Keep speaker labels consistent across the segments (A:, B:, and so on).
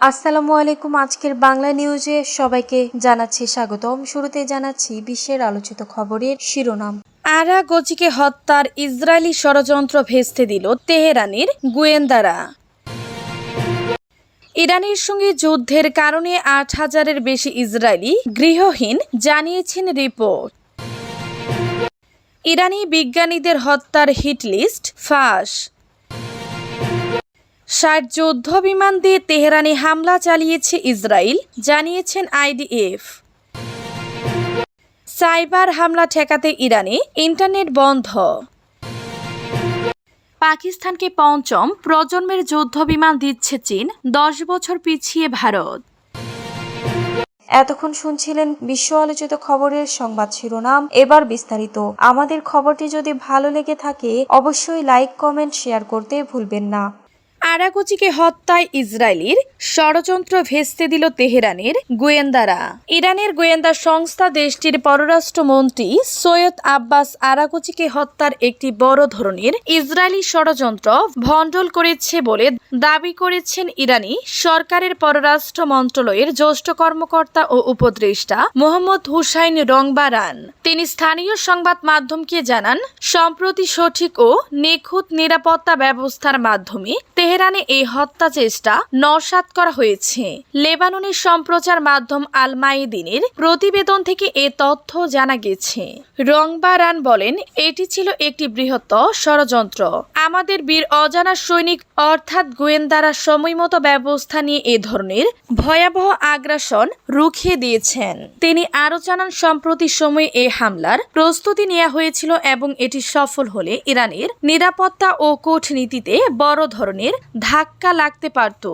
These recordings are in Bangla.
A: আসসালামু আলাইকুম। আজকের বাংলা নিউজে সবাইকে জানাচ্ছি স্বাগতম। শুরুতে জানাচ্ছি বিশ্বের আলোচিত খবরের শিরোনাম।
B: আরা গচিকে হত্যার ইসরায়েলি ষড়যন্ত্র ভেস্তে দিল তেহরানের গোয়েন্দারা। ইরানের সঙ্গে যুদ্ধের কারণে আট হাজারের বেশি ইসরায়েলি গৃহহীন জানিয়েছেন রিপোর্ট। ইরানি বিজ্ঞানীদের হত্যার হিট লিস্ট ফাঁস। ষাট যুদ্ধ বিমান দিয়ে তেহরানে হামলা চালিয়েছে ইসরায়েল, জানিয়েছেন আইডিএফ। সাইবার হামলা ঠেকাতে ইরানে ইন্টারনেট বন্ধ। পাকিস্তানকে পঞ্চম প্রজন্মের যুদ্ধ বিমান দিচ্ছে চীন, দশ বছর পিছিয়ে ভারত।
A: এতক্ষণ শুনছিলেন বিশ্ব আলোচিত খবরের সংবাদ শিরোনাম। এবার বিস্তারিত। আমাদের খবরটি যদি ভালো লেগে থাকে, অবশ্যই লাইক, কমেন্ট, শেয়ার করতে ভুলবেন না।
B: আরাকুচিকে হত্যায় ইসরায়েলির ষড়যন্ত্র ভেস্তে দিল তেহরানের গোয়েন্দারা। ইরানের গোয়েন্দা সংস্থা দেশটির পররাষ্ট্রমন্ত্রী সৈয়দ আব্বাস আরাকুচিকে হত্যার একটি বড় ধরনের ইসরায়েলি ষড়যন্ত্র ভণ্ডল করেছে বলে দাবি করেছেন ইরানি সরকারের পররাষ্ট্র মন্ত্রণালয়ের জ্যেষ্ঠ কর্মকর্তা ও উপদেষ্টা মোহাম্মদ হুসাইন রংবারান। তিনি স্থানীয় সংবাদ মাধ্যমকে জানান, সম্প্রতি সঠিক ও নিখুঁত নিরাপত্তা ব্যবস্থার মাধ্যমে তেহরানে এই হত্যা চেষ্টা নসাত করা হয়েছে। লেবাননের সম্প্রচার মাধ্যম আল মাইদিনের প্রতিবেদন থেকে এ তথ্য জানা গেছে। রংবারান বলেন, এটি ছিল একটি বৃহত্তর ষড়যন্ত্র। আমাদের বীর অজানা সৈনিক অর্থাৎ গোয়েন্দারা সময়মতো ব্যবস্থা নিয়ে এ ধরনের ভয়াবহ আগ্রাসন রুখিয়ে দিয়েছেন। তিনি আরও জানান, সম্প্রতি সময়ে এই হামলার প্রস্তুতি নেওয়া হয়েছিল এবং এটি সফল হলে ইরানের নিরাপত্তা ও কূটনীতিতে বড় ধরনের ধাক্কা লাগতে পারত।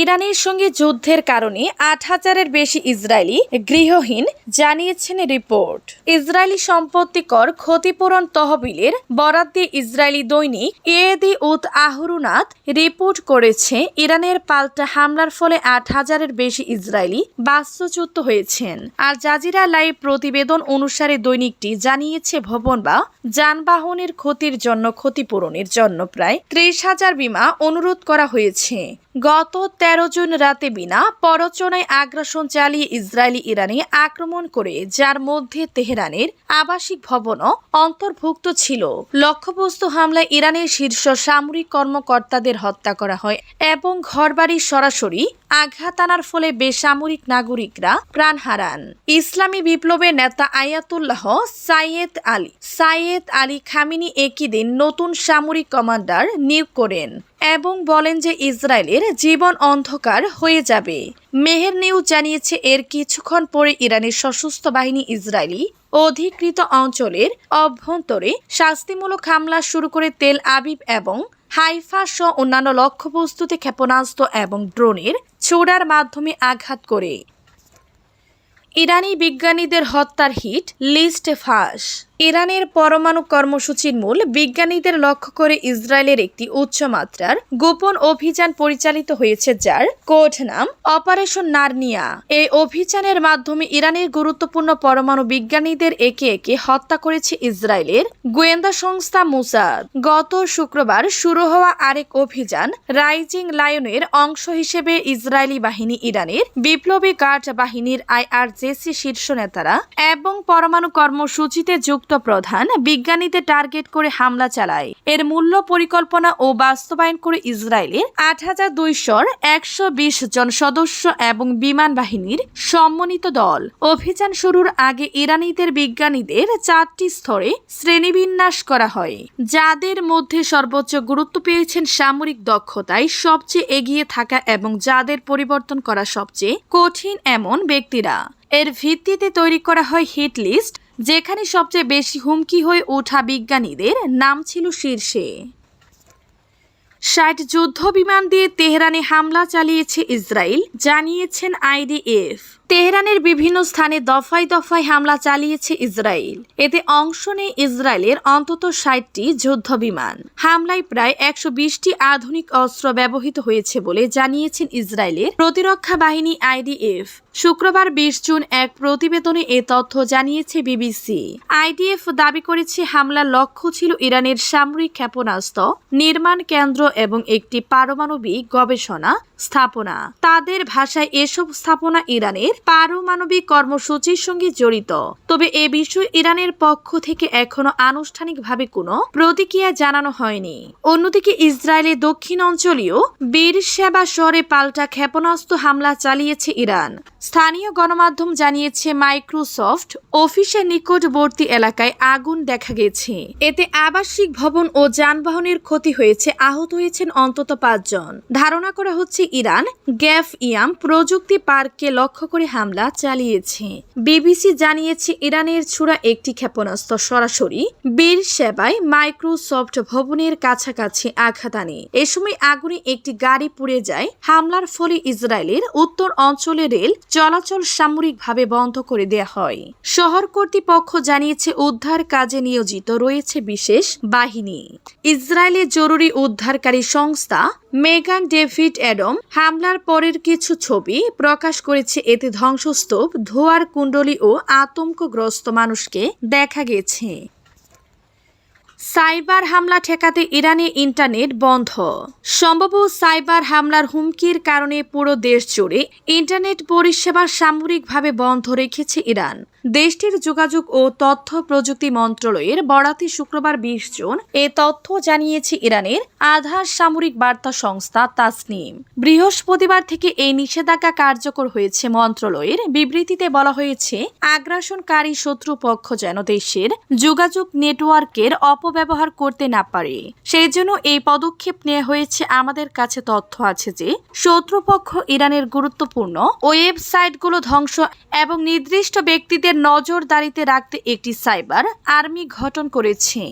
B: ইরানের সঙ্গে যুদ্ধের কারণে আট হাজারের বেশি ইসরায়েলি গৃহহীন জানিয়েছেন রিপোর্ট। ইসরায়েলি সম্পত্তি কর ক্ষতিপূরণ তহবিলের বরাদ্দে ইসরায়েলি দৈনিক এদি উত আহরুনাথ রিপোর্ট করেছে, ইরানের পাল্টা হামলার ফলে আট হাজারের বেশি ইসরায়েলি বাস্তুচ্যুত হয়েছেন। আর জাজিরা লাইভ প্রতিবেদন অনুসারে দৈনিকটি জানিয়েছে, ভবন বা যানবাহনের ক্ষতির জন্য, ক্ষতিপূরণের জন্য প্রায় ত্রিশ হাজার বিমা অনুরোধ করা হয়েছে। গত তেরো জুন রাতে বিনা পরচনায় আগ্রাসন চালিয়ে ইসরায়েলি ইরানে আক্রমণ করে, যার মধ্যে তেহরানের আবাসিক ভবনও অন্তর্ভুক্ত ছিল। লক্ষ্যবস্তু হামলায় ইরানের শীর্ষ সামরিক কর্মকর্তাদের হত্যা করা হয় এবং ঘরবাড়ি সরাসরি আঘাত আনার ফলে বেসামরিক নাগরিকরা প্রাণ হারান। ইসলামী বিপ্লবের নেতা Ayatollah Sayyid Ali Sayyid Ali Khamenei একই দিন নতুন সামরিক কমান্ডার নিয়োগ করেন। এবং বলেন যে ইসরায়েলের জীবন অন্ধকার হয়ে যাবে। মেহের নিউজ জানিয়েছে এর কিছুক্ষণ পরে ইরানের সশস্ত্র বাহিনী ইসরায়েলি অধিকৃত অঞ্চলের অভ্যন্তরে শাস্তিমূলক হামলা শুরু করে তেল আবিব এবং হাইফা সহ অন্যান্য লক্ষ্যবস্তুতে ক্ষেপণাস্ত্র এবং ড্রোনের ছোড়ার মাধ্যমে আঘাত করে। ইরানি বিজ্ঞানীদের হত্যার হিট লিস্ট ফাঁস। ইরানের পরমাণু কর্মসূচির মূল বিজ্ঞানীদের লক্ষ্য করে ইসরায়েলের একটি উচ্চমাত্রার গোপন অভিযান পরিচালিত হয়েছে যার কোড নাম অপারেশন নার্নিয়া। এই অভিযানের মাধ্যমে ইরানের গুরুত্বপূর্ণ পরমাণু বিজ্ঞানীদের একে একে হত্যা করেছে ইসরায়েলের গোয়েন্দা সংস্থা মুসাদ। গত শুক্রবার শুরু হওয়া আরেক অভিযান রাইজিং লায়নের অংশ হিসেবে ইসরায়েলি বাহিনী ইরানের বিপ্লবী গার্ড বাহিনীর আইআরজেসি শীর্ষ নেতারা এবং পরমাণু কর্মসূচিতে যুক্ত প্রধান বিজ্ঞানীদের টার্গেট করে হামলা চালায়। এর মূল্য পরিকল্পনা ও বাস্তবায়ন করে ইসরায়েলের আট হাজার দুইশোর একশো বিশ জন সদস্য এবং বিমান বাহিনীর সম্মানিত দল। অভিযান শুরুর আগে ইরানিদের বিজ্ঞানীদের চারটি স্তরে শ্রেণীবিন্যাস করা হয়। যাদের মধ্যে সর্বোচ্চ গুরুত্ব পেয়েছেন সামরিক দক্ষতায় সবচেয়ে এগিয়ে থাকা এবং যাদের পরিবর্তন করা সবচেয়ে কঠিন এমন ব্যক্তিরা। এর ভিত্তিতে তৈরি করা হয় হিট লিস্ট, যেখানে সবচেয়ে বেশি হুমকি হয়ে ওঠা বিজ্ঞানীদের নাম ছিল শীর্ষে। ষাট যুদ্ধ বিমান দিয়ে তেহরানে হামলা চালিয়েছে ইসরায়েল, জানিয়েছেন আইডিএফ। তেহরানের বিভিন্ন স্থানে দফায় দফায় হামলা চালিয়েছে ইসরায়েল। এতে অংশ নেয় ইসরায়েলের অন্তত ষাটটি যুদ্ধ বিমান হামলায় প্রায় একশো বিশটি আধুনিক অস্ত্র ব্যবহৃত হয়েছে বলে জানিয়েছেন ইসরায়েলের প্রতিরক্ষা বাহিনী আইডিএফ। শুক্রবার বিশ জুন এক প্রতিবেদনে এ তথ্য জানিয়েছে বিবিসি। আইডিএফ দাবি করেছে, হামলার লক্ষ্য ছিল ইরানের সামরিক ক্ষেপণাস্ত্র নির্মাণ কেন্দ্র এবং একটি পারমাণবিক গবেষণা স্থাপনা। তাদের ভাষায় এসব স্থাপনা ইরানের পারমাণবিক কর্মসূচির সঙ্গে জড়িত। তবে এ বিষয়ে ইরানের পক্ষ থেকে এখনও আনুষ্ঠানিকভাবে কোনো প্রতিক্রিয়া জানানো হয়নি। অন্যদিকে ইসরায়েলের দক্ষিণ অঞ্চলীয় বীর সেবা শহরে পাল্টা ক্ষেপণাস্ত্র হামলা চালিয়েছে ইরান। স্থানীয় গণমাধ্যম জানিয়েছে, মাইক্রোসফট অফিসের নিকটবর্তী এলাকায় আগুন দেখা গেছে। এতে আবাসিক ভবন ও যানবাহনের ক্ষতি হয়েছে আহত হয়েছেন অন্তত পাঁচজন। ধারণা করা হচ্ছে ইরান গ্যাফ ইয়াম প্রযুক্তি পার্ককে লক্ষ্য করে হামলা চালিয়েছে। বিবিসি জানিয়েছে ইরানের ছোড়া একটি ক্ষেপণাস্ত্র সরাসরি বীর সেবায় মাইক্রোসফট ভবনের কাছাকাছি আঘাত আনে। এ সময় আগুনে একটি গাড়ি পুড়ে যায়। হামলার ফলে ইসরায়েলের উত্তর অঞ্চলে রেল চলাচল সামরিকভাবে বন্ধ করে দেয়া হয়। শহর কর্তৃপক্ষ জানিয়েছে উদ্ধার কাজে নিয়োজিত রয়েছে বিশেষ বাহিনী। ইসরায়েলের জরুরি উদ্ধারকারী সংস্থা মেগান ডেভিড অ্যাডম হামলার পরের কিছু ছবি প্রকাশ করেছে এতে ধ্বংসস্তূপ, ধোয়ার কুণ্ডলী ও আতঙ্কগ্রস্ত মানুষকে দেখা গেছে। সাইবার হামলা ঠেকাতে ইরানে ইন্টারনেট বন্ধ। সম্ভব সাইবার হামলার হুমকির কারণে পুরো দেশ জুড়ে ইন্টারনেট পরিষেবা সামরিকভাবে বন্ধ রেখেছে ইরান। দেশটির যোগাযোগ ও তথ্য প্রযুক্তি মন্ত্রণালয়ের বরাতে শুক্রবার বিশ জুন এ তথ্য জানিয়েছে ইরানের আধার সামরিক বার্তা সংস্থা তাসনিম। বৃহস্পতিবার থেকে এই নিষেধাজ্ঞা কার্যকর হয়েছে মন্ত্রণালয়ের বিবৃতিতে বলা হয়েছে, আগ্রাসনকারী শত্রুপক্ষ যেন দেশের যোগাযোগ নেটওয়ার্কের অপব্যবহার করতে না পারে। সেই জন্য এই পদক্ষেপ নেওয়া হয়েছে আমাদের কাছে তথ্য আছে যে, শত্রুপক্ষ ইরানের গুরুত্বপূর্ণ ওয়েবসাইটগুলো ধ্বংস এবং নির্দিষ্ট ব্যক্তিদের নজরদারিতে রাখতে একটি সাইবার আর্মি গঠন করেছে।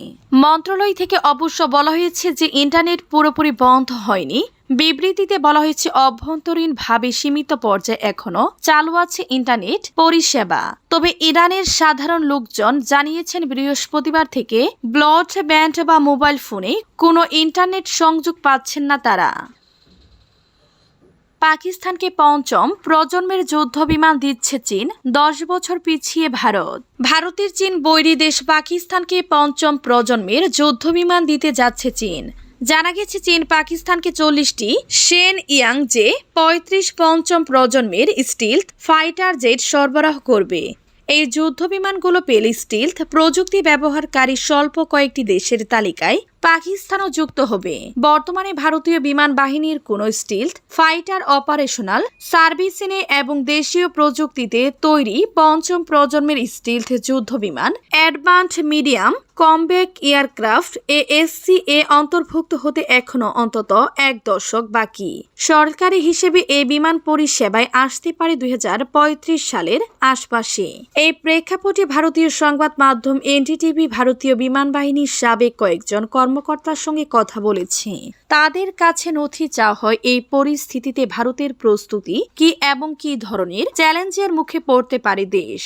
B: মন্ত্রণালয় থেকে অবশ্য বলা হয়েছে যে, ইন্টারনেট পুরোপুরি বন্ধ হয়নি। বিবৃতিতে বলা হয়েছে, অভ্যন্তরীণভাবে সীমিত পর্যায়ে এখনও চালু আছে ইন্টারনেট পরিষেবা। তবে ইরানের সাধারণ লোকজন জানিয়েছেন, বৃহস্পতিবার থেকে ব্লড ব্যান্ড বা মোবাইল ফোনে কোনো ইন্টারনেট সংযোগ পাচ্ছেন না তারা। পাকিস্তানকে পঞ্চম প্রজন্মের যুদ্ধ বিমান দিচ্ছে চীন, দশ বছর পিছিয়ে ভারত। ভারতের চীন বৈরী দেশ পাকিস্তানকে পঞ্চম প্রজন্মের যুদ্ধ বিমান দিতে যাচ্ছে চীন। জানা গেছে চীন পাকিস্তানকে চল্লিশটি সেন ইয়াং জে পঁয়ত্রিশ পঞ্চম প্রজন্মের স্টিলথ ফাইটার জেট সরবরাহ করবে। এই যুদ্ধ বিমানগুলো পেল স্টিলথ প্রযুক্তি ব্যবহারকারী স্বল্প কয়েকটি দেশের তালিকায় পাকিস্তানও যুক্ত হবে। বর্তমানে ভারতীয় বিমান বাহিনীর কোনো স্টিলথ, ফাইটার অপারেশনাল, সার্ভিসিনে এবং দেশীয় প্রযুক্তিতে তৈরি পঞ্চম প্রজন্মের স্টিলথ যুদ্ধ বিমান advance medium, combat aircraft ASC এ অন্তর্ভুক্ত হতে এখনও অন্তত এক দশক বাকি। সরকারি হিসেবে এই বিমান পরিষেবায় আসতে পারে দুই হাজার পঁয়ত্রিশ সালের আশপাশে। এই প্রেক্ষাপটে ভারতীয় সংবাদ মাধ্যম এনডিটিভি ভারতীয় বিমান বাহিনীর সাবেক কয়েকজন কর্মকর্তার সঙ্গে কথা বলেছি। তাদের কাছে নথি চাওয়া হয় এই পরিস্থিতিতে ভারতের প্রস্তুতি কি এবং কি ধরনের চ্যালেঞ্জের মুখে পড়তে পারে দেশ।